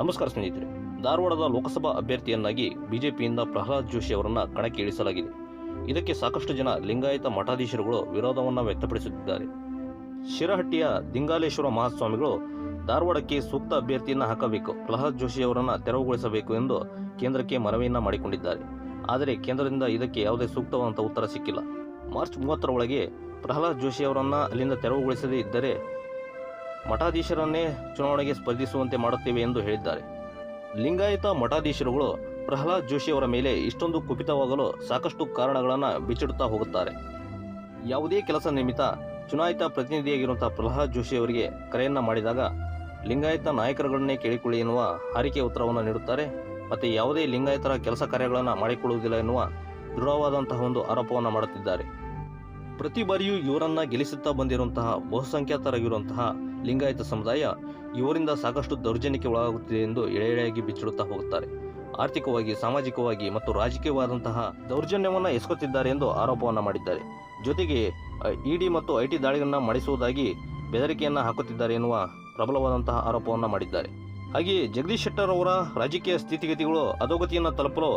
ನಮಸ್ಕಾರ ಸ್ನೇಹಿತರೆ. ಧಾರವಾಡದ ಲೋಕಸಭಾ ಅಭ್ಯರ್ಥಿಯನ್ನಾಗಿ ಬಿಜೆಪಿಯಿಂದ ಪ್ರಹ್ಲಾದ್ ಜೋಶಿ ಅವರನ್ನ ಕಣಕ್ಕೆ ಇಳಿಸಲಾಗಿದೆ ಇದಕ್ಕೆ ಸಾಕಷ್ಟು ಜನ ಲಿಂಗಾಯತ ಮಠಾಧೀಶರುಗಳು ವಿರೋಧವನ್ನು ವ್ಯಕ್ತಪಡಿಸುತ್ತಿದ್ದಾರೆ. ಶಿರಹಟ್ಟಿಯ ದಿಂಗಾಲೇಶ್ವರ ಮಹಾಸ್ವಾಮಿಗಳು ಧಾರವಾಡಕ್ಕೆ ಸೂಕ್ತ ಅಭ್ಯರ್ಥಿಯನ್ನ ಹಾಕಬೇಕು, ಪ್ರಹ್ಲಾದ್ ಜೋಶಿ ಅವರನ್ನು ತೆರವುಗೊಳಿಸಬೇಕು ಎಂದು ಕೇಂದ್ರಕ್ಕೆ ಮನವಿಯನ್ನ ಮಾಡಿಕೊಂಡಿದ್ದಾರೆ. ಆದರೆ ಕೇಂದ್ರದಿಂದ ಇದಕ್ಕೆ ಯಾವುದೇ ಸೂಕ್ತವಾದಂಥ ಉತ್ತರ ಸಿಕ್ಕಿಲ್ಲ. ಮಾರ್ಚ್ ಮೂವತ್ತರ ಒಳಗೆ ಪ್ರಹ್ಲಾದ್ ಜೋಶಿ ಅವರನ್ನ ಅಲ್ಲಿಂದ ತೆರವುಗೊಳಿಸದೇ ಇದ್ದರೆ ಮಠಾಧೀಶರನ್ನೇ ಚುನಾವಣೆಗೆ ಸ್ಪರ್ಧಿಸುವಂತೆ ಮಾಡುತ್ತೇವೆ ಎಂದು ಹೇಳಿದ್ದಾರೆ. ಲಿಂಗಾಯತ ಮಠಾಧೀಶರುಗಳು ಪ್ರಹ್ಲಾದ್ ಜೋಶಿ ಅವರ ಮೇಲೆ ಇಷ್ಟೊಂದು ಕುಪಿತವಾಗಲು ಸಾಕಷ್ಟು ಕಾರಣಗಳನ್ನು ಬಿಚ್ಚಿಡುತ್ತಾ ಹೋಗುತ್ತಾರೆ. ಯಾವುದೇ ಕೆಲಸ ನಿಮಿತ್ತ ಚುನಾಯಿತ ಪ್ರತಿನಿಧಿಯಾಗಿರುವಂತಹ ಪ್ರಹ್ಲಾದ್ ಜೋಶಿ ಅವರಿಗೆ ಕರೆಯನ್ನ ಮಾಡಿದಾಗ ಲಿಂಗಾಯತ ನಾಯಕರುಗಳನ್ನೇ ಕೇಳಿಕೊಳ್ಳಿ ಎನ್ನುವ ಹಾರಿಕೆ ಉತ್ತರವನ್ನು ನೀಡುತ್ತಾರೆ. ಮತ್ತು ಯಾವುದೇ ಲಿಂಗಾಯತರ ಕೆಲಸ ಕಾರ್ಯಗಳನ್ನು ಮಾಡಿಕೊಳ್ಳುವುದಿಲ್ಲ ಎನ್ನುವ ದೃಢವಾದಂತಹ ಒಂದು ಆರೋಪವನ್ನು ಮಾಡುತ್ತಿದ್ದಾರೆ. ಪ್ರತಿ ಬಾರಿಯೂ ಇವರನ್ನ ಗೆಲ್ಲಿಸುತ್ತಾ ಬಂದಿರುವಂತಹ ಬಹುಸಂಖ್ಯಾತರಾಗಿರುವಂತಹ ಲಿಂಗಾಯತ ಸಮುದಾಯ ಇವರಿಂದ ಸಾಕಷ್ಟು ದೌರ್ಜನ್ಯಕ್ಕೆ ಒಳಗಾಗುತ್ತಿದೆ ಎಂದು ಎಳೆ ಎಳೆಯಾಗಿ ಬಿಚ್ಚಿಡುತ್ತಾ ಹೋಗುತ್ತಾರೆ. ಆರ್ಥಿಕವಾಗಿ, ಸಾಮಾಜಿಕವಾಗಿ ಮತ್ತು ರಾಜಕೀಯವಾದಂತಹ ದೌರ್ಜನ್ಯವನ್ನ ಎಸಗುತ್ತಿದ್ದಾರೆ ಎಂದು ಆರೋಪವನ್ನು ಮಾಡಿದ್ದಾರೆ. ಜೊತೆಗೆ ಇಡಿ ಮತ್ತು ಐಟಿ ದಾಳಿಗಳನ್ನು ಮಾಡಿಸುವುದಾಗಿ ಬೆದರಿಕೆಯನ್ನು ಹಾಕುತ್ತಿದ್ದಾರೆ ಎನ್ನುವ ಪ್ರಬಲವಾದಂತಹ ಆರೋಪವನ್ನು ಮಾಡಿದ್ದಾರೆ. ಹಾಗೆಯೇ ಜಗದೀಶ್ ಶೆಟ್ಟರ್ ಅವರ ರಾಜಕೀಯ ಸ್ಥಿತಿಗತಿಗಳು, ಅಧೋಗತಿಯನ್ನು ತಲುಪಲು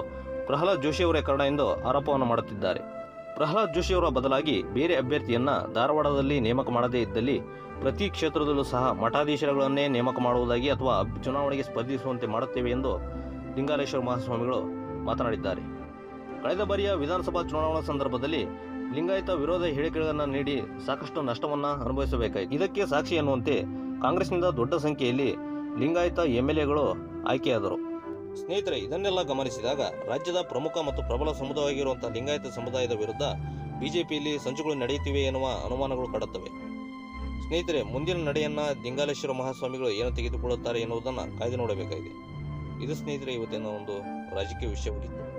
ಪ್ರಹ್ಲಾದ್ ಜೋಶಿ ಅವರೇ ಕಾರಣ ಎಂದು ಆರೋಪವನ್ನು ಮಾಡುತ್ತಿದ್ದಾರೆ. ಪ್ರಹ್ಲಾದ್ ಜೋಶಿ ಅವರ ಬದಲಾಗಿ ಬೇರೆ ಅಭ್ಯರ್ಥಿಯನ್ನ ಧಾರವಾಡದಲ್ಲಿ ನೇಮಕ ಮಾಡದೇ ಇದ್ದಲ್ಲಿ ಪ್ರತಿ ಕ್ಷೇತ್ರದಲ್ಲೂ ಸಹ ಮಠಾಧೀಶರುಗಳನ್ನೇ ನೇಮಕ ಮಾಡುವುದಾಗಿ ಅಥವಾ ಚುನಾವಣೆಗೆ ಸ್ಪರ್ಧಿಸುವಂತೆ ಮಾಡುತ್ತೇವೆ ಎಂದು ಲಿಂಗಾಲೇಶ್ವರ ಮಹಾಸ್ವಾಮಿಗಳು ಮಾತನಾಡಿದ್ದಾರೆ. ಕಳೆದ ಬಾರಿಯ ವಿಧಾನಸಭಾ ಚುನಾವಣಾ ಸಂದರ್ಭದಲ್ಲಿ ಲಿಂಗಾಯತ ವಿರೋಧ ಹೇಳಿಕೆಗಳನ್ನು ನೀಡಿ ಸಾಕಷ್ಟು ನಷ್ಟವನ್ನು ಅನುಭವಿಸಬೇಕಾಯಿತು. ಇದಕ್ಕೆ ಸಾಕ್ಷಿ ಎನ್ನುವಂತೆ ಕಾಂಗ್ರೆಸ್ನಿಂದ ದೊಡ್ಡ ಸಂಖ್ಯೆಯಲ್ಲಿ ಲಿಂಗಾಯತ ಎಂಎಲ್ಎಗಳು ಆಯ್ಕೆಯಾದರು. ಸ್ನೇಹಿತರೆ, ಇದನ್ನೆಲ್ಲ ಗಮನಿಸಿದಾಗ ರಾಜ್ಯದ ಪ್ರಮುಖ ಮತ್ತು ಪ್ರಬಲ ಸಮುದಾಯವಾಗಿರುವಂತಹ ಲಿಂಗಾಯತ ಸಮುದಾಯದ ವಿರುದ್ಧ ಬಿಜೆಪಿಯಲ್ಲಿ ಸಂಚುಗಳು ನಡೆಯುತ್ತಿವೆ ಎನ್ನುವ ಅನುಮಾನಗಳು ಕಾಡುತ್ತವೆ ಸ್ನೇಹಿತರೆ, ಮುಂದಿನ ನಡೆಯನ್ನ ಲಿಂಗಾಲೇಶ್ವರ ಮಹಾಸ್ವಾಮಿಗಳು ಏನು ತೆಗೆದುಕೊಳ್ಳುತ್ತಾರೆ ಎನ್ನುವುದನ್ನು ಕಾಯ್ದು ನೋಡಬೇಕಾಗಿದೆ. ಇದು ಸ್ನೇಹಿತರೆ, ಇವತ್ತಿನ ಒಂದು ರಾಜಕೀಯ ವಿಷಯವಾಗಿತ್ತು.